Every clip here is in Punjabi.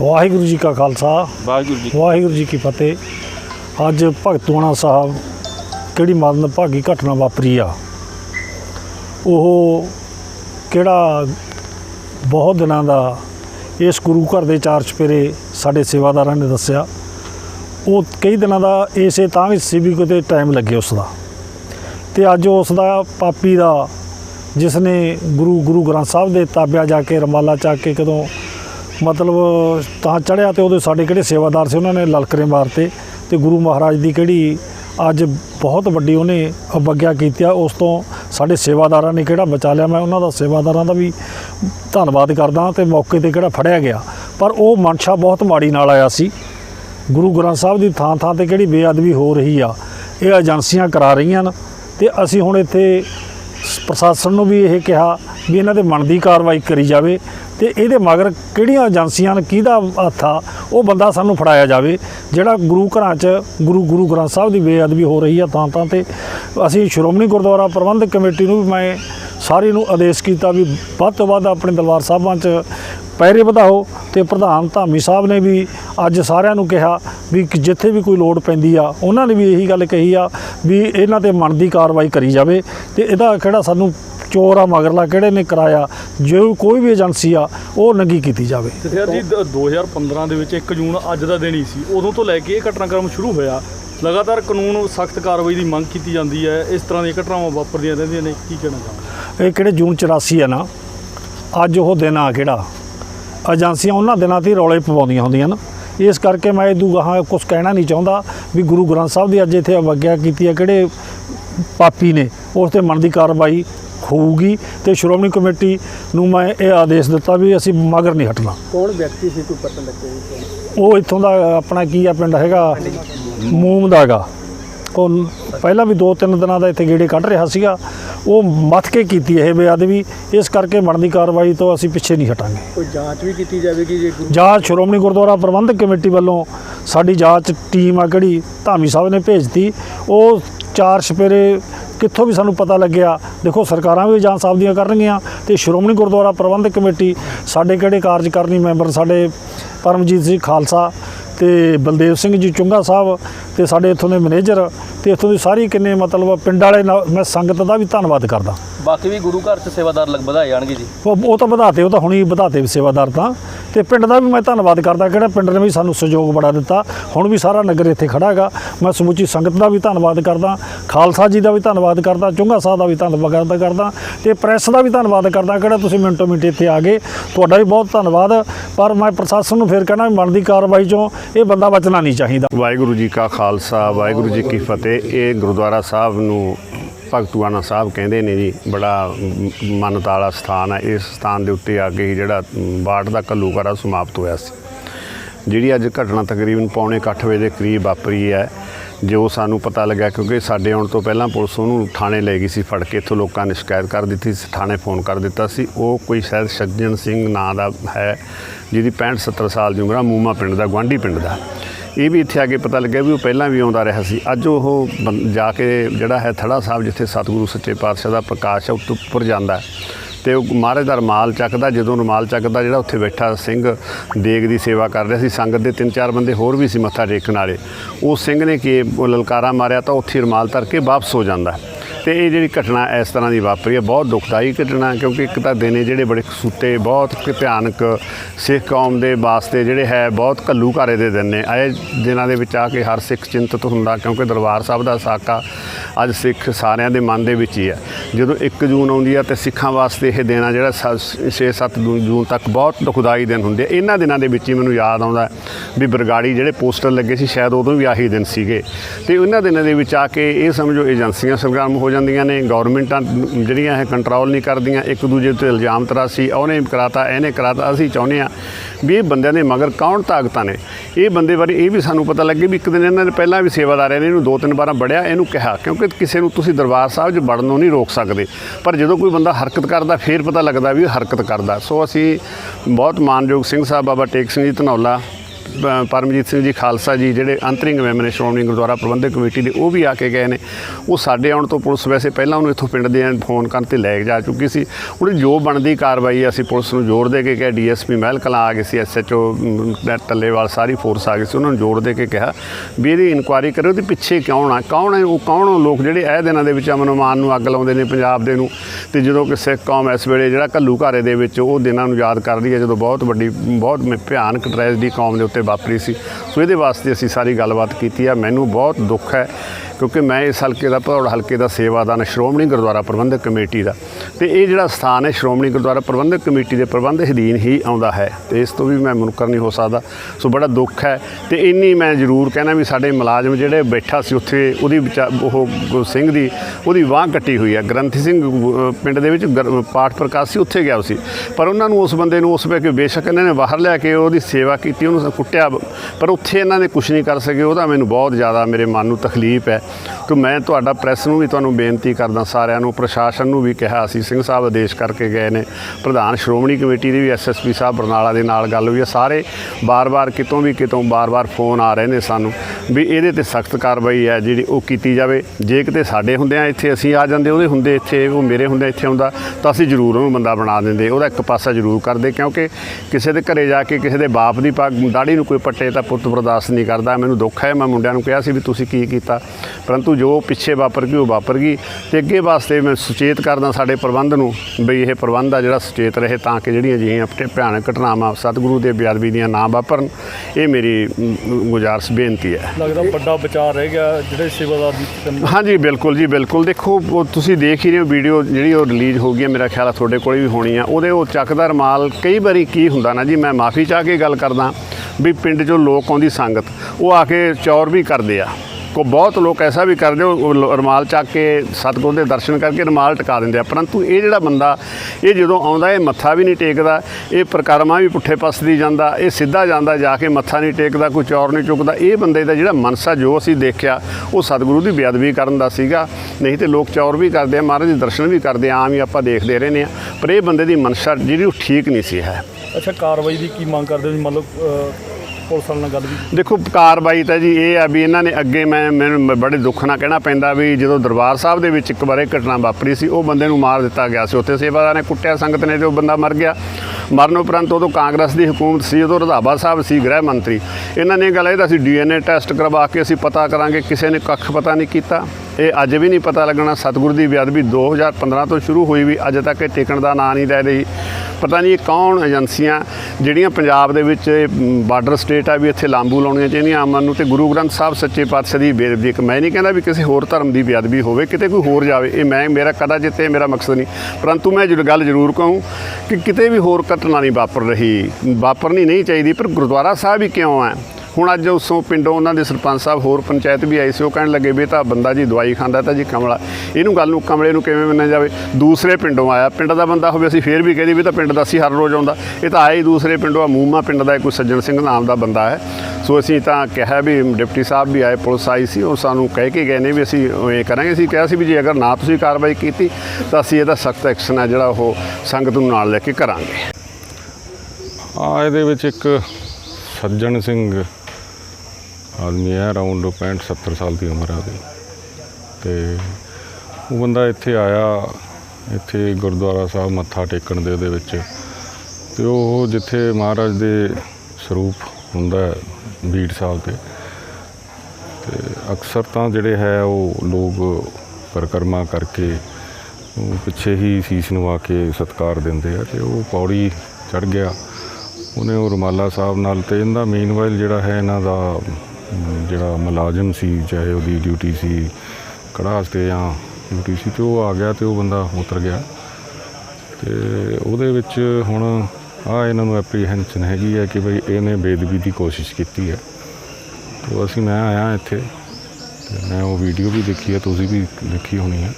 ਵਾਹਿਗੁਰੂ ਜੀ ਕਾ ਖਾਲਸਾ ਵਾਹਿਗੁਰੂ ਜੀ ਵਾਹਿਗੁਰੂ ਜੀ ਕੀ ਫਤਿਹ। ਅੱਜ ਭਗਤੂਆਣਾ ਸਾਹਿਬ ਕਿਹੜੀ ਮਰਨ ਭਾਗੀ ਘਟਨਾ ਵਾਪਰੀ ਆ? ਉਹ ਕਿਹੜਾ ਬਹੁਤ ਦਿਨਾਂ ਦਾ ਇਸ ਗੁਰੂ ਘਰ ਦੇ ਚਾਰ ਚਪੇਰੇ ਸਾਡੇ ਸੇਵਾਦਾਰਾਂ ਨੇ ਦੱਸਿਆ। ਉਹ ਕਈ ਦਿਨਾਂ ਦਾ ਇਸੇ ਤਾਂ ਵਿੱਚ ਸੀ ਵੀ ਕਿਤੇ ਟਾਈਮ ਲੱਗੇ ਉਸ ਦਾ ਤੇ ਅੱਜ ਉਸ ਦਾ ਪਾਪੀ ਦਾ ਜਿਸ ਨੇ ਗੁਰੂ ਗੁਰੂ ਗ੍ਰੰਥ ਸਾਹਿਬ ਦੇ ਤਾਬਿਆ ਜਾ ਕੇ ਰਮਾਲਾ ਚੱਕ ਕੇ ਕਦੋਂ ਮਤਲਬ ਤਾਂ ਚੜਿਆ ਤੇ ਉਹਦੇ ਸਾਡੇ ਕਿਹੜੇ ਸੇਵਾਦਾਰ ਸੀ, ਉਹਨਾਂ ਨੇ ਲਲਕਰੇ ਮਾਰਤੇ ਤੇ ਗੁਰੂ ਮਹਾਰਾਜ ਦੀ ਕਿਹੜੀ ਅੱਜ ਬਹੁਤ ਵੱਡੀ ਉਹਨੇ ਅਵਗਿਆ ਕੀਤੀ ਆ। ਉਸ ਤੋਂ ਸਾਡੇ ਸੇਵਾਦਾਰਾਂ ਨੇ ਕਿਹੜਾ ਬਚਾ ਲਿਆ, ਮੈਂ ਉਹਨਾਂ ਦਾ ਸੇਵਾਦਾਰਾਂ ਦਾ ਵੀ ਧੰਨਵਾਦ ਕਰਦਾ ਤੇ ਮੌਕੇ ਤੇ ਕਿਹੜਾ ਫੜਿਆ ਗਿਆ। ਪਰ ਉਹ ਮਨਸ਼ਾ ਬਹੁਤ ਮਾੜੀ ਨਾਲ ਆਇਆ ਸੀ। ਗੁਰੂ ਗ੍ਰੰਥ ਸਾਹਿਬ ਦੀ ਥਾਂ ਥਾਂ ਤੇ ਕਿਹੜੀ ਬੇਅਦਬੀ ਹੋ ਰਹੀ ਆ, ਇਹ ਏਜੰਸੀਆਂ ਕਰਾ ਰਹੀਆਂ ਨੇ ਤੇ ਅਸੀਂ ਹੁਣ ਇੱਥੇ ਪ੍ਰਸ਼ਾਸਨ ਨੂੰ ਵੀ ਇਹ ਕਿਹਾ ਵੀ ਇਹਨਾਂ ਦੇ ਮਨ ਦੀ ਕਾਰਵਾਈ ਕਰੀ ਜਾਵੇ ਤੇ ਇਹਦੇ ਮਗਰ ਕਿਹੜੀਆਂ ਏਜੰਸੀਆਂ ਨੇ ਕਿਹਦਾ ਹੱਥ ਆ, ਉਹ ਬੰਦਾ ਸਾਨੂੰ ਫੜਾਇਆ ਜਾਵੇ, ਜਿਹੜਾ ਗੁਰੂ ਘਰਾਂ 'ਚ, ਗੁਰੂ ਗੁਰੂ ਗ੍ਰੰਥ ਸਾਹਿਬ ਦੀ ਬੇਅਦਬੀ ਹੋ ਰਹੀ ਆ ਤਾਂ ਤਾਂ ਤੇ ਅਸੀਂ ਸ਼੍ਰੋਮਣੀ ਗੁਰਦੁਆਰਾ ਪ੍ਰਬੰਧਕ ਕਮੇਟੀ ਨੂੰ ਵੀ ਮੈਂ ਸਾਰੀ ਨੂੰ ਆਦੇਸ਼ ਕੀਤਾ ਵੀ ਵੱਧ ਤੋਂ ਵੱਧ ਆਪਣੇ ਦਰਬਾਰ ਸਾਹਿਬਾਂ 'ਚ ਪੈਰੇ ਵਧਾਓ ਤੇ ਪ੍ਰਧਾਨ ਧਾਮੀ ਸਾਹਿਬ ਨੇ ਵੀ ਅੱਜ ਸਾਰਿਆਂ ਨੂੰ ਕਿਹਾ ਵੀ ਜਿੱਥੇ ਵੀ ਕੋਈ ਲੋੜ ਪੈਂਦੀ ਆ, ਉਹਨਾਂ ਨੇ ਵੀ ਇਹੀ ਗੱਲ ਕਹੀ ਆ ਵੀ ਇਹਨਾਂ ਤੇ ਮਨ ਦੀ ਕਾਰਵਾਈ ਕਰੀ ਜਾਵੇ ਤੇ ਇਹਦਾ ਕਿਹੜਾ ਸਾਨੂੰ ਚੋਰ ਆ ਮਗਰਲਾ ਕਿਹੜੇ ਨੇ ਕਰਾਇਆ? ਜੋ ਕੋਈ ਵੀ ਏਜੰਸੀ ਆ ਉਹ ਨੰਗੀ ਕੀਤੀ ਜਾਵੇ। ਜਥੇਦਾਰ ਜੀ ਦ- 2015 ਦੇ ਵਿੱਚ 1 ਜੂਨ ਅੱਜ ਦਾ ਦਿਨ ਹੀ ਸੀ। ਉਦੋਂ ਤੋਂ ਲੈ ਕੇ ਇਹ ਘਟਨਾਕ੍ਰਮ ਸ਼ੁਰੂ ਹੋਇਆ। ਲਗਾਤਾਰ ਕਾਨੂੰਨ ਸਖਤ ਕਾਰਵਾਈ ਦੀ ਮੰਗ ਕੀਤੀ ਜਾਂਦੀ ਹੈ। ਇਸ ਤਰ੍ਹਾਂ ਦੀਆਂ ਘਟਨਾਵਾਂ ਵਾਪਰਦੀਆਂ ਰਹਿੰਦੀਆਂ ਨੇ। ਕੀ ਕਹਿਣਾ ਚਾਹੁੰਦੇ ਇਹ ਕਿਹੜੇ ਜੂਨ 84 ਆ ਨਾ? ਅੱਜ ਉਹ ਦਿਨ ਆ ਕਿਹੜਾ? ਏਜੰਸੀਆਂ ਉਹਨਾਂ ਦਿਨਾਂ ਤੇ ਹੀ ਰੌਲੇ ਪਵਾਉਂਦੀਆਂ ਹੁੰਦੀਆਂ ਨੇ। ਇਸ ਕਰਕੇ ਮੈਂ ਇਦੂ ਗਾਹਾਂ ਕੁਝ ਕਹਿਣਾ ਨਹੀਂ ਚਾਹੁੰਦਾ ਵੀ ਗੁਰੂ ਗ੍ਰੰਥ ਸਾਹਿਬ ਦੀ ਅੱਜ ਇੱਥੇ ਅਵਗਿਆ ਕੀਤੀ ਹੈ। ਕਿਹੜੇ ਪਾਪੀ ਨੇ? ਉਸ ਤੇ ਮਨ ਦੀ ਕਾਰਵਾਈ ਹੋਊਗੀ ਤੇ ਸ਼੍ਰੋਮਣੀ ਕਮੇਟੀ ਨੂੰ ਮੈਂ ਇਹ ਆਦੇਸ਼ ਦਿੱਤਾ ਵੀ ਅਸੀਂ ਮਗਰ ਨਹੀਂ ਹਟਣਾ। ਕੌਣ ਵਿਅਕਤੀ ਸੀ ਕੋਈ ਪਤਾ ਲੱਗਿਆ ਜੀ? ਉਹ ਇੱਥੋਂ ਦਾ ਆਪਣਾ ਕੀ ਆ ਪਿੰਡ ਹੈਗਾ? ਮੂਮ ਦਾਗਾ ਉਹ ਪਹਿਲਾਂ ਵੀ ਦੋ ਤਿੰਨ ਦਿਨਾਂ ਦਾ ਇੱਥੇ ਗੇੜੇ ਕੱਢ ਰਿਹਾ ਸੀਗਾ। ਉਹ ਮੱਥ ਕੇ ਕੀਤੀ ਇਹ ਬੇਅਦਬੀ। ਇਸ ਕਰਕੇ ਬਣਦੀ ਕਾਰਵਾਈ ਤੋਂ ਅਸੀਂ ਪਿੱਛੇ ਨਹੀਂ ਹਟਾਂਗੇ। ਕੋਈ ਜਾਂਚ ਵੀ ਕੀਤੀ ਜਾਵੇਗੀ ਜੇ ਜਾਂਚ ਸ਼੍ਰੋਮਣੀ ਗੁਰਦੁਆਰਾ ਪ੍ਰਬੰਧਕ ਕਮੇਟੀ ਵੱਲੋਂ ਸਾਡੀ ਜਾਂਚ ਟੀਮ ਆ ਕਿਹੜੀ ਧਾਮੀ ਸਾਹਿਬ ਨੇ ਭੇਜਤੀ। ਉਹ ਚਾਰ ਛਪੇਰੇ ਕਿੱਥੋਂ ਵੀ ਸਾਨੂੰ ਪਤਾ ਲੱਗਿਆ ਦੇਖੋ ਸਰਕਾਰਾਂ ਵੀ ਜਾਂਚ ਸਾਹਿਬ ਦੀਆਂ ਕਰਨਗੀਆਂ ਤੇ ਸ਼੍ਰੋਮਣੀ ਗੁਰਦੁਆਰਾ ਪ੍ਰਬੰਧਕ ਕਮੇਟੀ ਸਾਡੇ ਕਿਹੜੇ ਕਾਰਜਕਾਰਨੀ ਮੈਂਬਰ ਸਾਡੇ ਪਰਮਜੀਤ ਸਿੰਘ ਖਾਲਸਾ ਤੇ ਬਲਦੇਵ ਸਿੰਘ ਜੀ ਚੁੰਗਾ ਸਾਹਿਬ ਤੇ ਸਾਡੇ ਇੱਥੋਂ ਦੇ ਮੈਨੇਜਰ ਤੇ ਇੱਥੋਂ ਦੀ ਸਾਰੀ ਕਿੰਨੇ ਮਤਲਬ ਪਿੰਡ ਵਾਲੇ ਮੈਂ ਸੰਗਤ ਦਾ ਵੀ ਧੰਨਵਾਦ ਕਰਦਾ। ਬਾਕੀ ਵੀ ਗੁਰੂ ਘਰ 'ਚ ਸੇਵਾਦਾਰ ਲੱਗ ਵਧਾਏ ਜਾਣਗੇ ਜੀ। ਉਹ ਉਹ ਤਾਂ ਵਧਾਤੇ ਉਹ ਤਾਂ ਹੁਣੀ ਵਧਾਤੇ ਸੇਵਾਦਾਰ ਤਾਂ। ਤੇ ਪਿੰਡ ਦਾ ਵੀ ਮੈਂ ਧੰਨਵਾਦ ਕਰਦਾ, ਕਿਹੜਾ ਪਿੰਡ ਨੇ ਵੀ ਸਾਨੂੰ ਸਹਿਯੋਗ ਬੜਾ ਦਿੱਤਾ। ਹੁਣ ਵੀ ਸਾਰਾ ਨਗਰ ਇੱਥੇ ਖੜਾ ਹੈਗਾ। ਮੈਂ ਸਮੁੱਚੀ ਸੰਗਤ ਦਾ ਵੀ ਧੰਨਵਾਦ ਕਰਦਾ, ਖਾਲਸਾ ਜੀ ਦਾ ਵੀ ਧੰਨਵਾਦ ਕਰਦਾ, ਚੁੰਗਾ ਸਾਹਿਬ ਦਾ ਵੀ ਧੰਨਵਾਦ ਕਰਦਾ, ਤੇ ਪ੍ਰੈਸ ਦਾ ਵੀ ਧੰਨਵਾਦ ਕਰਦਾ, ਕਿਹੜਾ ਤੁਸੀਂ ਮਿੰਟੋ ਮਿੰਟ ਇੱਥੇ ਆ ਗਏ। ਤੁਹਾਡਾ ਵੀ ਬਹੁਤ ਧੰਨਵਾਦ, ਪਰ ਮੈਂ ਪ੍ਰਸ਼ਾਸਨ ਨੂੰ ਫੇਰ ਕਹਿਣਾ ਵੀ ਬਣਦੀ ਕਾਰਵਾਈ ਚੋਂ ਇਹ ਬੰਦਾ ਬਚਣਾ ਨਹੀਂ ਚਾਹੀਦਾ। ਵਾਹਿਗੁਰੂ ਜੀ ਕਾ ਖਾਲਸਾ, ਵਾਹਿਗੁਰੂ ਜੀ ਕੀ ਫਤਿਹ। ਇਹ ਗੁਰਦੁਆਰਾ ਸਾਹਿਬ ਨੂੰ ਭਗਤੂਆਣਾ ਸਾਹਿਬ ਕਹਿੰਦੇ ਨੇ ਜੀ ਬੜਾ ਮ- ਵਾਲਾ ਸਥਾਨ ਹੈ ਇਸ ਸਥਾਨ ਦੇ ਉੱਤੇ ਆ ਕੇ ਹੀ ਜਿਹੜਾ ਮ, ਬਾੜ ਦਾ ਘੱਲੂਘਾਰਾ ਸਮਾਪਤ ਹੋਇਆ ਸੀ। ਜਿਹੜੀ ਅੱਜ ਘਟਨਾ ਤਕਰੀਬਨ ਪੌਣੇ ਕੁ ਅੱਠ ਵਜੇ ਦੇ ਕਰੀਬ ਵਾਪਰੀ ਹੈ ਜੋ ਸਾਨੂੰ ਪਤਾ ਲੱਗਾ ਕਿਉਂਕਿ ਸਾਡੇ ਆਉਣ ਤੋਂ ਪਹਿਲਾਂ ਪੁਲਿਸ ਉਹਨੂੰ ਥਾਣੇ ਲੈ ਗਈ ਸੀ ਫੜ ਕੇ ਇੱਥੋਂ ਲੋਕਾਂ ਨੇ ਸ਼ਿਕਾਇਤ ਕਰ ਦਿੱਤੀ ਸੀ ਥਾਣੇ ਫੋਨ ਕਰ ਦਿੱਤਾ ਸੀ। ਉਹ ਕੋਈ ਸ਼ਾਇਦ ਸੱਜਣ ਸਿੰਘ ਨਾਂ ਦਾ ਹੈ ਜਿਹਦੀ 65 70 ਸਾਲ ਦੀ ਉਮਰ ਆ ਮੂਮਾ ਪਿੰਡ ਦਾ ਗੁਆਂਢੀ ਪਿੰਡ ਦਾ। ਇਹ ਵੀ ਇੱਥੇ ਆ ਕੇ ਪਤਾ ਲੱਗਿਆ ਵੀ ਉਹ ਪਹਿਲਾਂ ਵੀ ਆਉਂਦਾ ਰਿਹਾ ਸੀ। ਅੱਜ ਉਹ ਬੰ- ਜਾ ਕੇ ਜਿਹੜਾ ਹੈ ਥੜਾ ਸਾਹਿਬ ਜਿੱਥੇ ਸਤਿਗੁਰੂ ਸੱਚੇ ਪਾਤਸ਼ਾਹ ਦਾ ਪ੍ਰਕਾਸ਼ ਹੈ ਉੱਤੋਂ ਉੱਪਰ ਜਾਂਦਾ ਹੈ। ਤੇ ਉਹ ਮਹਾਰਾਜ ਦਾ ਰਮਾਲ ਚੱਕਦਾ, ਜਦੋਂ ਰਮਾਲ ਚੱਕਦਾ, ਜਿਹੜਾ ਉੱਥੇ ਬੈਠਾ ਸਿੰਘ ਦੇਗ ਦੀ ਸੇਵਾ ਕਰ ਰਿਹਾ ਸੀ, ਸੰਗਤ ਦੇ ਤਿੰਨ ਚਾਰ ਬੰਦੇ ਹੋਰ ਵੀ ਸੀ ਮੱਥਾ ਟੇਕਣ ਵਾਲੇ। ਉਹ ਸਿੰਘ ਨੇ ਕਿ ਉਹ ਲਲਕਾਰਾ ਮਾਰਿਆ ਤਾਂ ਉੱਥੇ ਹੀ ਰਮਾਲ ਧਰ ਕੇ ਵਾਪਸ ਹੋ ਜਾਂਦਾ ਤੇ ਇਹ ਜਿਹੜੀ ਘਟਨਾ ਇਸ ਤਰ੍ਹਾਂ ਦੀ ਵਾਪਰੀ ਹੈ, ਬਹੁਤ ਦੁਖਦਾਈ ਘਟਨਾ ਕਿਉਂਕਿ ਇੱਕ ਤਾਂ ਦਿਨੇ ਜਿਹੜੇ ਬੜੇ ਖਸੂਤੇ ਬਹੁਤ ਭਿਆਨਕ ਸਿੱਖ ਕੌਮ ਦੇ ਵਾਸਤੇ ਜਿਹੜੇ ਹੈ, ਬਹੁਤ ਘੱਲੂ ਘਾਰੇ ਦੇ ਦਿਨ ਨੇ। ਆਏ ਦਿਨਾਂ ਦੇ ਵਿੱਚ ਆ ਕੇ ਹਰ ਸਿੱਖ ਚਿੰਤਤ ਹੁੰਦਾ, ਕਿਉਂਕਿ ਦਰਬਾਰ ਸਾਹਿਬ ਦਾ ਸਾਕਾ ਅੱਜ ਸਿੱਖ ਸਾਰਿਆਂ ਦੇ ਮਨ ਦੇ ਵਿੱਚ ਹੀ ਹੈ। ਜਦੋਂ 1 ਜੂਨ ਆਉਂਦੀ ਹੈ ਤੇ ਸਿੱਖਾਂ ਵਾਸਤੇ ਇਹ ਦਿਨ ਆ ਜਿਹੜਾ 6-7 ਜੂਨ ਤੱਕ ਬਹੁਤ ਦੁਖਦਾਈ ਦਿਨ ਹੁੰਦੇ ਆ। ਇਹਨਾਂ ਦਿਨਾਂ ਦੇ ਵਿੱਚ ਹੀ ਮੈਨੂੰ ਯਾਦ ਆਉਂਦਾ ਵੀ ਬਰਗਾੜੀ ਜਿਹੜੇ ਪੋਸਟਰ ਲੱਗੇ ਸੀ, ਸ਼ਾਇਦ ਉਦੋਂ ਵੀ ਆਹੀ ਦਿਨ ਸੀਗੇ। ਤੇ ਉਹਨਾਂ ਦਿਨਾਂ ਦੇ ਵਿੱਚ ਆ ਕੇ ਇਹ ਸਮਝੋ, ਏਜੰਸੀਆਂ ਸਰਗਰਮ ਹੋ ਜਾਂਦੀਆਂ ਨੇ ਗਵਰਨਮੈਂਟਾਂ ਜਿਹੜੀਆਂ ਇਹ ਕੰਟਰੋਲ ਨਹੀਂ ਕਰਦੀਆਂ, ਇੱਕ ਦੂਜੇ ਤੇ ਇਲਜ਼ਾਮ ਤਰਾਸੀ, ਉਹਨੇ ਕਰਾਤਾ, ਇਹਨੇ ਕਰਾਤਾ, ਅਸੀਂ ਚਾਹੁੰਦੇ ਆ ਵੀ ਇਹ ਬੰਦਿਆਂ ਦੇ ਮਗਰ ਕੌਣ ਤਾਕਤਾਂ ਨੇ। ਇਹ ਬੰਦੇ ਬਾਰੇ ਇਹ ਵੀ ਸਾਨੂੰ ਪਤਾ ਲੱਗੇ ਵੀ ਇੱਕ ਦਿਨ ਇਹਨਾਂ ਨੇ ਪਹਿਲਾਂ ਵੀ ਸੇਵਾਦਾਰਾਂ ਨੇ ਇਹਨੂੰ ਦੋ ਤਿੰਨ ਵਾਰਾਂ ਬੜਿਆ, ਇਹਨੂੰ ਕਿਹਾ, ਕਿਉਂਕਿ ਕਿਸੇ ਨੂੰ ਤੁਸੀਂ ਦਰਬਾਰ ਸਾਹਿਬ 'ਚ ਵੜਨ ਨੂੰ ਨਹੀਂ ਰੋਕ ਸਕਦੇ। ਪਰ ਜਦੋਂ ਕੋਈ ਬੰਦਾ ਹਰਕਤ ਕਰਦਾ, ਫੇਰ ਪਤਾ ਲੱਗਦਾ ਵੀ ਹਰਕਤ ਕਰਦਾ। ਸੋ ਅਸੀਂ ਬਹੁਤ ਮਾਨਯੋਗ ਸਿੰਘ ਸਾਹਿਬ, ਬਾਬਾ ਟੇਕ ਸਿੰਘ ਜੀ, ਧਨੌਲਾ ਪਰਮਜੀਤ ਸਿੰਘ ਜੀ ਖਾਲਸਾ ਜੀ ਜਿਹੜੇ ਅੰਤਰਿੰਗ ਮੈਂਬਰ ਨੇ, ਸ਼੍ਰੋਮਣੀ ਗੁਰਦੁਆਰਾ ਪ੍ਰਬੰਧਕ ਕਮੇਟੀ ਦੇ, ਉਹ ਵੀ ਆ ਕੇ ਗਏ ਨੇ। ਉਹ ਸਾਡੇ ਆਉਣ ਤੋਂ ਪੁਲਿਸ ਵੈਸੇ ਪਹਿਲਾਂ ਉਹਨੂੰ ਇੱਥੋਂ ਪਿੰਡ ਦੇ ਫੋਨ ਕਰਨ ਤੇ ਲੈ ਕੇ ਜਾ ਚੁੱਕੀ ਸੀ। ਉਹਦੀ ਜੋ ਬਣਦੀ ਕਾਰਵਾਈ ਅਸੀਂ ਪੁਲਿਸ ਨੂੰ ਜ਼ੋਰ ਦੇ ਕੇ ਕਿਹਾ, ਡੀਐਸਪੀ ਮਹਿਲ ਕਲਾਂ ਆ ਗਏ ਸੀ, ਐਸਐਚਓ ਟੱਲੇਵਾਲ, ਸਾਰੀ ਫੋਰਸ ਆ ਗਈ ਸੀ, ਉਹਨਾਂ ਨੂੰ ਜ਼ੋਰ ਦੇ ਕੇ ਕਿਹਾ ਵੀ ਇਹਦੀ ਇਨਕੁਆਇਰੀ ਕਰੋ ਤੇ ਪਿੱਛੇ ਕੌਣ ਆ? ਕੌਣ ਹੈ ਉਹ? ਕੌਣ ਲੋਕ ਜਿਹੜੇ ਇਹ ਦਿਨਾਂ ਦੇ ਵਿੱਚ ਅਮਨ ਅਮਾਨ ਨੂੰ ਅੱਗ ਲਾਉਂਦੇ ਨੇ ਪੰਜਾਬ ਦੇ ਨੂੰ? ਤੇ ਜਦੋਂ ਕਿ ਸਿੱਖ ਕੌਮ ਇਸ ਵੇਲੇ ਜਿਹੜਾ ਘੱਲੂ ਘਾਰੇ ਦੇ ਵਿੱਚ ਉਹ ਦਿਨਾਂ ਨੂੰ ਯਾਦ ਕਰ ਰਹੀ ਹੈ, ਜਦੋਂ ਬਹੁਤ ਵੱਡੀ, ਬਹੁਤ ਭਿਆਨਕ ਟ੍ਰੈਜਡੀ ਕੌਮ ਦੇ ਉੱਤੇ ਵਾਪਰੀ ਸੀ। ਸੋ ਇਹਦੇ ਵਾਸਤੇ ਅਸੀਂ ਸਾਰੀ ਗੱਲਬਾਤ ਕੀਤੀ ਆ। ਮੈਨੂੰ ਬਹੁਤ ਦੁੱਖ ਹੈ ਕਿਉਂਕਿ ਮੈਂ ਇਸ ਹਲਕੇ ਦਾ ਭਦੌੜ ਹਲਕੇ ਦਾ ਸੇਵਾਦਾਨ ਸ਼੍ਰੋਮਣੀ ਗੁਰਦੁਆਰਾ ਪ੍ਰਬੰਧਕ ਕਮੇਟੀ ਦਾ। ਤੇ ਇਹ ਜਿਹੜਾ ਸਥਾਨ ਹੈ ਸ਼੍ਰੋਮਣੀ ਗੁਰਦੁਆਰਾ ਪ੍ਰਬੰਧਕ ਕਮੇਟੀ ਦੇ ਪ੍ਰਬੰਧ ਅਧੀਨ ਹੀ ਆਉਂਦਾ ਹੈ। ਤੇ ਇਸ ਤੋਂ ਵੀ ਮੈਂ ਮੁਨਕਰ ਨਹੀਂ ਹੋ ਸਕਦਾ। ਸੋ ਬੜਾ ਦੁੱਖ ਹੈ। ਤੇ ਇੰਨੀ ਮੈਂ ਜ਼ਰੂਰ ਕਹਿਣਾ ਵੀ ਸਾਡੇ ਮੁਲਾਜ਼ਮ ਜਿਹੜੇ ਬੈਠਾ ਸੀ ਉੱਥੇ, ਉਹਦੀ ਵਿਚਾ- ਉਹ ਗੁਰ ਸਿੰਘ ਦੀ, ਉਹਦੀ ਬਾਂਹ ਕੱਟੀ ਹੋਈ ਹੈ। ਗ੍ਰੰਥੀ ਸਿੰਘ ਪਿੰਡ ਦੇ ਵਿੱਚ ਗਰ- ਪਾਠ ਪ੍ਰਕਾਸ਼ ਸੀ, ਉੱਥੇ ਗਿਆ ਸੀ। ਪਰ ਉਹਨਾਂ ਨੂੰ ਉਸ ਬੰਦੇ ਨੂੰ ਉਸ ਵੇ ਕਿ ਬੇਸ਼ੱਕ ਇਹਨਾਂ ਨੇ ਬਾਹਰ ਲਿਆ ਕੇ ਉਹਦੀ ਸੇਵਾ ਕੀਤੀ, ਉਹਨੂੰ ਕੁੱਟਿਆ। ਪਰ ਉੱਥੇ ਇਹਨਾਂ ਨੇ ਕੁਝ ਨਹੀਂ ਕਰ ਸਕੇ। ਉਹਦਾ ਮੈਨੂੰ ਬਹੁਤ ਜ਼ਿਆਦਾ ਮੇਰੇ ਮਨ ਨੂੰ ਤਕਲੀਫ ਹੈ। ਕਿ ਮੈਂ ਤੁਹਾਡਾ ਪ੍ਰੈਸ ਨੂੰ ਵੀ ਤੁਹਾਨੂੰ ਬੇਨਤੀ ਕਰਦਾ, ਸਾਰਿਆਂ ਨੂੰ, ਪ੍ਰਸ਼ਾਸਨ ਨੂੰ ਵੀ ਕਿਹਾ ਅਸੀਂ ਸਿੰਘ ਸਾਹਿਬ ਆਦੇਸ਼ ਕਰਕੇ ਗਏ ਨੇ, ਪ੍ਰਧਾਨ ਸ਼੍ਰੋਮਣੀ ਕਮੇਟੀ ਦੀ ਵੀ ਐਸਐਸਪੀ ਸਾਹਿਬ ਬਰਨਾਲਾ ਦੇ ਨਾਲ ਗੱਲ ਹੋਈ ਹੈ, ਸਾਰੇ ਬਾਰ-ਬਾਰ ਕਿਤੋਂ ਵੀ ਕਿਤੋਂ ਬਾਰ-ਬਾਰ ਫੋਨ ਆ ਰਹੇ ਨੇ ਸਾਨੂੰ ਵੀ ਇਹਦੇ ਤੇ ਸਖਤ ਕਾਰਵਾਈ ਹੈ ਜਿਹੜੀ ਉਹ ਕੀਤੀ ਜਾਵੇ। ਜੇ ਕਿਤੇ ਸਾਡੇ ਹੁੰਦਿਆਂ ਇੱਥੇ ਅਸੀਂ ਆ ਜਾਂਦੇ, ਉਹਦੇ ਹੁੰਦੇ ਇੱਥੇ, ਉਹ ਮੇਰੇ ਹੁੰਦੇ ਇੱਥੇ ਆਉਂਦਾ, ਤਾਂ ਅਸੀਂ ਜ਼ਰੂਰ ਉਹਨੂੰ ਬੰਦਾ ਬਣਾ ਦਿੰਦੇ। ਉਹਦਾ ਇੱਕ ਪਾਸਾ ਜ਼ਰੂਰ ਕਰਦੇ, ਕਿਉਂਕਿ ਕਿਸੇ ਦੇ ਘਰੇ ਜਾ ਕੇ ਕਿਸੇ ਦੇ ਬਾਪ ਦੀ ਪੱਗ ਦਾੜੀ ਨੂੰ ਕੋਈ ਪੱਟੇ ਤਾਂ ਪੁੱਤ ਬਰਦਾਸ਼ਤ ਨਹੀਂ ਕਰਦਾ। ਮੈਨੂੰ ਦੁੱਖ ਹੈ, ਮੈਂ ਮੁੰਡਿਆਂ ਨੂੰ ਕਿਹਾ ਸੀ ਵੀ ਤੁਸੀਂ ਕੀ ਕੀਤਾ। ਪਰੰਤੂ ਜੋ ਪਿੱਛੇ ਵਾਪਰ ਗਈ ਉਹ ਵਾਪਰ ਗਈ ਤੇ ਅੱਗੇ ਵਾਸਤੇ ਮੈਂ ਸੁਚੇਤ ਕਰਦਾ ਸਾਡੇ ਪ੍ਰਬੰਧ ਨੂੰ ਵੀ ਇਹ ਪ੍ਰਬੰਧ ਆ ਜਿਹੜਾ ਸੁਚੇਤ ਰਹੇ ਤਾਂ ਕਿ ਜਿਹੜੀਆਂ ਜਿਹੀਆਂ ਆਪਣੇ ਭਿਆਨਕ ਘਟਨਾਵਾਂ ਸਤਿਗੁਰੂ ਦੇ ਬੇਅਦਬੀ ਦੀਆਂ ਨਾ ਵਾਪਰਨ ਇਹ ਮੇਰੀ ਗੁਜ਼ਾਰਿਸ਼ ਬੇਨਤੀ ਹੈ। ਲੱਗਦਾ ਵੱਡਾ ਵਿਚਾਰ ਰਹਿ ਗਿਆ ਜਿਹੜੇ ਸੇਵਾਦਾਰ ਦੀ ਹਾਂਜੀ ਬਿਲਕੁਲ ਜੀ ਬਿਲਕੁਲ। ਦੇਖੋ ਤੁਸੀਂ ਦੇਖ ਹੀ ਰਹੇ ਹੋ ਵੀਡੀਓ ਜਿਹੜੀ ਉਹ ਰਿਲੀਜ਼ ਹੋ ਗਈ ਹੈ ਮੇਰਾ ਖਿਆਲ ਆ ਤੁਹਾਡੇ ਕੋਲ ਵੀ ਹੋਣੀ ਆ। ਉਹਦੇ ਉਹ ਚੱਕਦਾ ਰਮਾਲ ਕਈ ਵਾਰੀ ਕੀ ਹੁੰਦਾ ਨਾ ਜੀ ਮੈਂ ਮਾਫੀ ਚਾਹ ਕੇ ਗੱਲ ਕਰਦਾ ਵੀ ਪਿੰਡ 'ਚੋਂ ਲੋਕ ਆਉਂਦੀ ਸੰਗਤ ਉਹ ਆ ਕੇ ਚੌਰ ਵੀ ਕਰਦੇ ਆ। ਕੋ ਬਹੁਤ ਲੋਕ ਐਸਾ ਵੀ ਕਰਦੇ ਉਹ ਲ- ਰੁਮਾਲ ਚੱਕ ਕੇ ਸਤਿਗੁਰ ਦੇ ਦਰਸ਼ਨ ਕਰਕੇ ਰੁਮਾਲ ਟਿਕਾ ਦਿੰਦੇ ਆ। ਪਰੰਤੂ ਇਹ ਜਿਹੜਾ ਬੰਦਾ, ਇਹ ਜਦੋਂ ਆਉਂਦਾ, ਇਹ ਮੱਥਾ ਵੀ ਨਹੀਂ ਟੇਕਦਾ, ਇਹ ਪ੍ਰਕਰਮਾ ਵੀ ਪੁੱਠੇ ਪਾਸੇ ਜਾਂਦਾ, ਇਹ ਸਿੱਧਾ ਜਾਂਦਾ, ਜਾ ਕੇ ਮੱਥਾ ਨਹੀਂ ਟੇਕਦਾ, ਕੋਈ ਚੌਰ ਨਹੀਂ ਚੁੱਕਦਾ, ਇਹ ਬੰਦੇ ਦਾ ਜਿਹੜਾ ਮਨਸਾ ਜੋ ਅਸੀਂ ਦੇਖਿਆ, ਉਹ ਸਤਿਗੁਰੂ ਦੀ ਬੇਅਦਬੀ ਕਰਨ ਦਾ ਸੀਗਾ। ਨਹੀਂ ਤੇ ਲੋਕ ਚੌਰ ਵੀ ਕਰਦੇ ਆ, ਮਹਾਰਾਜ ਦੇ ਦਰਸ਼ਨ ਵੀ ਕਰਦੇ ਆ, ਆਮ ਹੀ ਆਪਾਂ ਦੇਖਦੇ ਰਹਿੰਦੇ ਆ। ਪਰ ਇਹ ਬੰਦੇ ਦੀ ਮਨਸਾ ਜਿਹੜੀ ਉਹ ਠੀਕ ਨਹੀਂ ਸੀ ਹੈ। ਅੱਛਾ, ਕਾਰਵਾਈ ਦੀ ਕੀ ਮੰਗ ਕਰਦੇ ਹੋ? ਜੀ? ਪੁਲਿਸ ਵਾਲਿਆਂ ਨਾਲ ਗੱਲ ਵੀ ਦੇਖੋ, ਕਾਰਵਾਈ ਤਾਂ ਜੀ ਇਹ ਆ ਵੀ ਇਹਨਾਂ ਨੇ ਅੱਗੇ ਮੈਂ, ਮੈਨੂੰ ਬੜੇ ਦੁੱਖ ਨਾਲ ਕਹਿਣਾ ਪੈਂਦਾ ਵੀ ਜਦੋਂ ਦਰਬਾਰ ਸਾਹਿਬ ਦੇ ਵਿੱਚ ਇੱਕ ਵਾਰ ਇਹ ਘਟਨਾ ਵਾਪਰੀ ਸੀ, ਉਹ ਬੰਦੇ ਨੂੰ ਮਾਰ ਦਿੱਤਾ ਗਿਆ ਸੀ। ਉੱਥੇ ਸੇਵਾਦਾਰ ਨੇ ਕੁੱਟਿਆ, ਸੰਗਤ ਨੇ ਤੇ ਉਹ ਬੰਦਾ ਮਰ ਗਿਆ। ਮਰਨ ਉਪਰੰਤ ਉਦੋਂ ਕਾਂਗਰਸ ਦੀ ਹਕੂਮਤ ਸੀ, ਉਦੋਂ ਰਧਾਵਾ ਸਾਹਿਬ ਸੀ, ਗ੍ਰਹਿ ਮੰਤਰੀ। ਇਹਨਾਂ ਨੇ ਗੱਲ ਇਹ ਤਾਂ ਅਸੀਂ ਡੀਐਨਏ ਟੈਸਟ ਕਰਵਾ ਕੇ ਅਸੀਂ ਪਤਾ ਕਰਾਂਗੇ, ਕਿਸੇ ਨੇ ਕੱਖ ਪਤਾ ਨਹੀਂ ਕੀਤਾ। ਇਹ ਅੱਜ ਵੀ ਨਹੀਂ ਪਤਾ ਲੱਗਣਾ। ਸਤਿਗੁਰੂ ਦੀ ਬੇਅਦਬੀ 2015 ਤੋਂ ਸ਼ੁਰੂ ਹੋਈ ਵੀ ਅੱਜ ਤੱਕ ਇਹ ਟਿਕਣ ਦਾ ਨਾਂ ਨਹੀਂ ਲੈ ਰਹੀ। ਪਤਾ ਨਹੀਂ ਇਹ ਕੌਣ ਏਜੰਸੀਆਂ, ਜਿਹੜੀਆਂ ਪੰਜਾਬ ਦੇ ਵਿੱਚ ਬਾਰਡਰ ਸਟੇਟ ਆ ਵੀ ਇੱਥੇ ਲਾਂਬੂ ਲਾਉਣੀਆਂ ਚਾਹੀਦੀਆਂ ਅਮਨ ਨੂੰ। ਤੇ ਗੁਰੂ ਗ੍ਰੰਥ ਸਾਹਿਬ ਸੱਚੇ ਪਾਤਸ਼ਾਹ ਦੀ ਬੇਅਦਬੀ ਇੱਕ ਮੈਂ ਨਹੀਂ ਕਹਿੰਦਾ ਵੀ ਕਿਸੇ ਹੋਰ ਧਰਮ ਦੀ ਬੇਅਦਬੀ ਹੋਵੇ, ਕਿਤੇ ਕੋਈ ਹੋਰ ਜਾਵੇ। ਇਹ ਮੈਂ ਮੇਰਾ ਕਦਾ ਜਿੱਤੇ, ਮੇਰਾ ਮਕਸਦ ਨਹੀਂ। ਪਰੰਤੂ ਮੈਂ ਜਿਹੜੀ ਗੱਲ ਜ਼ਰੂਰ ਕਹੂੰ ਕਿ ਕਿਤੇ ਵੀ ਹੋਰ ਘਟਨਾ ਨਹੀਂ ਵਾਪਰ ਰਹੀ। ਵਾਪਰਨੀ ਨਹੀਂ ਚਾਹੀਦੀ, ਪਰ ਗੁਰਦੁਆਰਾ ਸਾਹਿਬ ਹੀ ਕਿਉਂ ਹੈ ਹੁਣ ਅੱਜ ਉਸੋਂ ਪਿੰਡੋਂ ਉਹਨਾਂ ਦੇ ਸਰਪੰਚ ਸਾਹਿਬ ਹੋਰ ਪੰਚਾਇਤ ਵੀ ਆਏ ਸੀ, ਉਹ ਕਹਿਣ ਲੱਗੇ ਵੀ ਇਹ ਤਾਂ ਬੰਦਾ ਜੀ ਦਵਾਈ ਖਾਂਦਾ ਤਾਂ ਜੀ ਕਮਲਾ। ਇਹਨੂੰ ਗੱਲ ਨੂੰ ਕਮਲੇ ਨੂੰ ਕਿਵੇਂ ਮੰਨਿਆ ਜਾਵੇ? ਦੂਸਰੇ ਪਿੰਡੋਂ ਆਇਆ, ਪਿੰਡ ਦਾ ਬੰਦਾ ਹੋਵੇ, ਅਸੀਂ ਫੇਰ ਵੀ ਕਹਦੇ ਵੀ ਤਾਂ ਪਿੰਡ ਦਾ ਸੀ, ਹਰ ਰੋਜ਼ ਆਉਂਦਾ। ਇਹ ਤਾਂ ਆਇਆ ਹੀ ਦੂਸਰੇ ਪਿੰਡੋਂ ਆ ਮੂਮਾ ਪਿੰਡ ਦਾ ਕੋਈ ਸੱਜਣ ਸਿੰਘ ਨਾਮ ਦਾ ਬੰਦਾ ਹੈ। ਸੋ ਅਸੀਂ ਤਾਂ ਕਿਹਾ ਵੀ ਡਿਪਟੀ ਸਾਹਿਬ ਵੀ ਆਏ, ਪੁਲਿਸ ਆਈ ਸੀ, ਉਹ ਸਾਨੂੰ ਕਹਿ ਕੇ ਗਏ ਨੇ ਵੀ ਅਸੀਂ ਇਹ ਕਰਾਂਗੇ। ਅਸੀਂ ਕਿਹਾ ਸੀ ਵੀ ਜੇ ਅਗਰ ਨਾ ਤੁਸੀਂ ਕਾਰਵਾਈ ਕੀਤੀ, ਤਾਂ ਅਸੀਂ ਇਹਦਾ ਸਖਤ ਐਕਸ਼ਨ ਹੈ ਜਿਹੜਾ ਉਹ ਸੰਗਤ ਨੂੰ ਨਾਲ ਲੈ ਕੇ ਕਰਾਂਗੇ। ਆ, ਇਹਦੇ ਵਿੱਚ ਇੱਕ ਸੱਜਣ ਸਿੰਘ ਆਦਮੀ ਹੈ, ਅਰਾਊਂਡ 65 70 ਸਾਲ ਦੀ ਉਮਰ ਆ ਉਹਦੀ। ਤੇ ਉਹ ਬੰਦਾ ਇੱਥੇ ਆਇਆ, ਇੱਥੇ ਗੁਰਦੁਆਰਾ ਸਾਹਿਬ ਮੱਥਾ ਟੇਕਣ ਦੇ, ਉਹਦੇ ਵਿੱਚ। ਤੇ ਉਹ ਜਿੱਥੇ ਮਹਾਰਾਜ ਦੇ ਸਰੂਪ ਹੁੰਦਾ ਹੈ, ਬੀੜ ਸਾਹਿਬ ਤੇ। ਤੇ ਅਕਸਰ ਤਾਂ ਜਿਹੜੇ ਹੈ, ਉਹ ਲੋਕ ਪਰਿਕਰਮਾ ਕਰਕੇ ਪਿੱਛੇ ਹੀ ਸੀਸ ਨਵਾ ਕੇ ਸਤਕਾਰ ਦਿੰਦੇ ਆ, ਤੇ ਉਹ ਪੌੜੀ ਚੜ ਗਿਆ। ਉਹਨੇ ਉਹ ਰੁਮਾਲਾ ਸਾਹਿਬ ਨਾਲ, ਤੇ ਇਹਦਾ ਮੀਨਵਾਈਲ ਜਿਹੜਾ ਹੈ, ਇਹਨਾਂ ਦਾ ਜਿਹੜਾ ਮੁਲਾਜ਼ਮ ਸੀ ਚਾਹੇ ਉਹਦੀ ਡਿਊਟੀ ਸੀ ਕੜਾਸ ਤੇ ਜਾਂ ਡਿਊਟੀ ਸੀ ਤੇ ਉਹ ਆ ਗਿਆ ਤੇ ਉਹ ਬੰਦਾ ਉਤਰ ਗਿਆ। ਤੇ ਉਹਦੇ ਵਿੱਚ ਹੁਣ ਆ ਇਹਨਾਂ ਨੂੰ ਐਪਰੀਹੈਂਸ਼ਨ ਹੈਗੀ ਹੈ ਕਿ ਭਈ ਇਹਨੇ ਬੇਦਬੀ ਦੀ ਕੋਸ਼ਿਸ਼ ਕੀਤੀ ਹੈ। ਤੇ ਅਸੀਂ ਮੈਂ ਆਇਆ ਇੱਥੇ ਤੇ ਮੈਂ ਉਹ ਵੀਡੀਓ ਵੀ ਦੇਖੀ ਹੈ ਤੁਸੀਂ ਵੀ ਦੇਖੀ ਹੋਣੀ ਹੈ।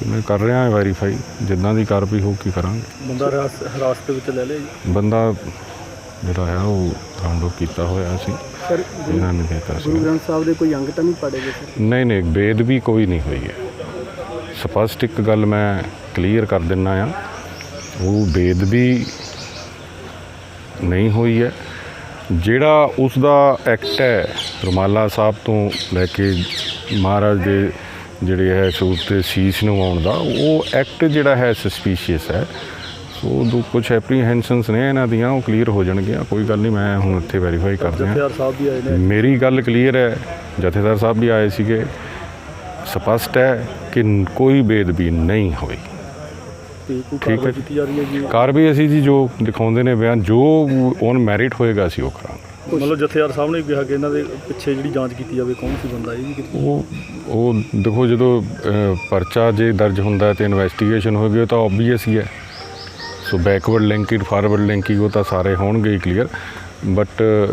ਤੇ ਮੈਂ ਕਰ ਰਿਹਾ ਹਾਂ ਵੈਰੀਫਾਈ ਜਿੱਦਾਂ ਦੀ ਕਾਰਵਾਈ ਹੋਊਗੀ ਕਰਾਂਗੇ। ਬੰਦਾ ਹਿਰਾਸ- ਹਿਰਾਸਤ ਵਿੱਚ ਲੈ ਲਿਆ ਜੀ? ਬੰਦਾ ਜਿਹੜਾ ਹੈ ਉਹ ਰਾਉਂਡ ਅਪ ਕੀਤਾ ਹੋਇਆ ਸੀ। ਸਰ ਇਹਨਾਂ ਨੇ ਦਿੱਤਾ ਸੀ। ਗੁਰੂ ਗ੍ਰੰਥ ਸਾਹਿਬ ਦੇ ਕੋਈ ਅੰਗ ਤਾਂ ਨਹੀਂ ਪੜੇਗੇ ਸਰ? ਨਹੀਂ ਨਹੀਂ ਬੇਦਬੀ ਕੋਈ ਨਹੀਂ ਹੋਈ ਹੈ। ਸਪਸ਼ਟ ਇੱਕ ਗੱਲ ਮੈਂ ਕਲੀਅਰ ਕਰ ਦਿੰਨਾ ਆ। ਉਹ ਬੇਦਬੀ ਨਹੀਂ ਹੋਈ ਹੈ। ਜਿਹੜਾ ਉਸ ਦਾ ਐਕਟ ਹੈ ਰੁਮਾਲਾ ਸਾਹਿਬ ਤੋਂ ਲੈ ਕੇ ਮਹਾਰਾਜ ਦੇ ਜਿਹੜੇ ਹੈ ਸੂਤ ਤੇ ਸੀਸ ਨਵਾਉਣ ਦਾ ਉਹ ਐਕਟ ਜਿਹੜਾ ਹੈ ਸਸਪੀਸ਼ੀਅਸ ਹੈ। ਸੋ ਦੋ ਕੁਝ ਐਪਰੀਹੈਂਸ਼ਨਸ ਨੇ ਇਹਨਾਂ ਦੀਆਂ ਉਹ ਕਲੀਅਰ ਹੋ ਜਾਣਗੀਆਂ। ਕੋਈ ਗੱਲ ਨਹੀਂ ਮੈਂ ਹੁਣ ਇੱਥੇ ਵੈਰੀਫਾਈ ਕਰਦੇ ਹਾਂ। ਜਥੇਦਾਰ ਸਾਹਿਬ ਵੀ ਆਏ ਨੇ। ਮੇਰੀ ਗੱਲ ਕਲੀਅਰ ਹੈ ਜਥੇਦਾਰ ਸਾਹਿਬ ਵੀ ਆਏ ਸੀਗੇ। ਸਪਸ਼ਟ ਹੈ ਕਿ ਕੋਈ ਬੇਦਬੀ ਨਹੀਂ ਹੋਈ। ਠੀਕ ਹੈ ਕੀਤੀ ਜਾ ਰਹੀ ਹੈ ਜੀ? ਕਾਰਵਾਈ ਅਸੀਂ ਜੀ ਜੋ ਦਿਖਾਉਂਦੇ ਨੇ ਬਿਆਨ ਜੋ ਔਨ ਮੈਰਿਟ ਹੋਏਗਾ ਅਸੀਂ ਉਹ ਕਰਾਂਗੇ। ਮਤਲਬ ਜਥੇਦਾਰ ਸਾਹਿਬ ਨੇ ਕਿਹਾ ਕਿ ਇਹਨਾਂ ਦੇ ਪਿੱਛੇ ਜਿਹੜੀ ਜਾਂਚ ਕੀਤੀ ਜਾਵੇ ਕੌਣ ਸੀ ਬੰਦਾ ਇਹ ਵੀ ਉਹ ਉਹ ਦੇਖੋ ਜਦੋਂ ਪਰਚਾ ਜੇ ਦਰਜ ਹੁੰਦਾ ਤੇ ਇਨਵੈਸਟੀਗੇਸ਼ਨ ਹੋਏਗੀ ਉਹ ਤਾਂ ਆਬਵੀਅਸ ਹੀ ਹੈ। So backward linking forward linking ਉਹ ਤਾਂ ਸਾਰੇ ਹੋਣਗੇ ਹੀ ਕਲੀਅਰ ਬਟ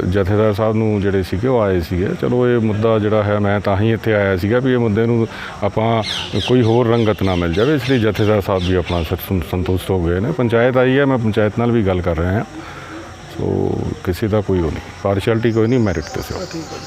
ਜਥੇਦਾਰ ਸਾਹਿਬ ਨੂੰ ਜਿਹੜੇ ਸੀਗੇ, ਉਹ ਆਏ ਸੀਗੇ। ਚਲੋ, ਇਹ ਮੁੱਦਾ ਜਿਹੜਾ ਹੈ, ਮੈਂ ਤਾਂ ਹੀ ਇੱਥੇ ਆਇਆ ਸੀਗਾ ਵੀ ਇਹ ਮੁੱਦੇ ਨੂੰ ਆਪਾਂ ਕੋਈ ਹੋਰ ਰੰਗਤ ਨਾ ਮਿਲ ਜਾਵੇ। ਇਸ ਲਈ ਜਥੇਦਾਰ ਸਾਹਿਬ ਵੀ ਆਪਣਾ ਸੰ- ਸੰਤੁਸ਼ਟ ਹੋ ਗਏ ਨੇ। ਪੰਚਾਇਤ ਆਈ ਹੈ, ਮੈਂ ਪੰਚਾਇਤ ਨਾਲ ਵੀ ਗੱਲ ਕਰ ਰਿਹਾ ਹਾਂ। ਸੋ, ਕਿਸੇ ਦਾ ਕੋਈ ਉਹ ਨਹੀਂ। ਪਾਰਸ਼ੈਲਿਟੀ ਕੋਈ ਨਹੀਂ ਮੈਰਿਟ ਤੇ ਸਿਵਾ।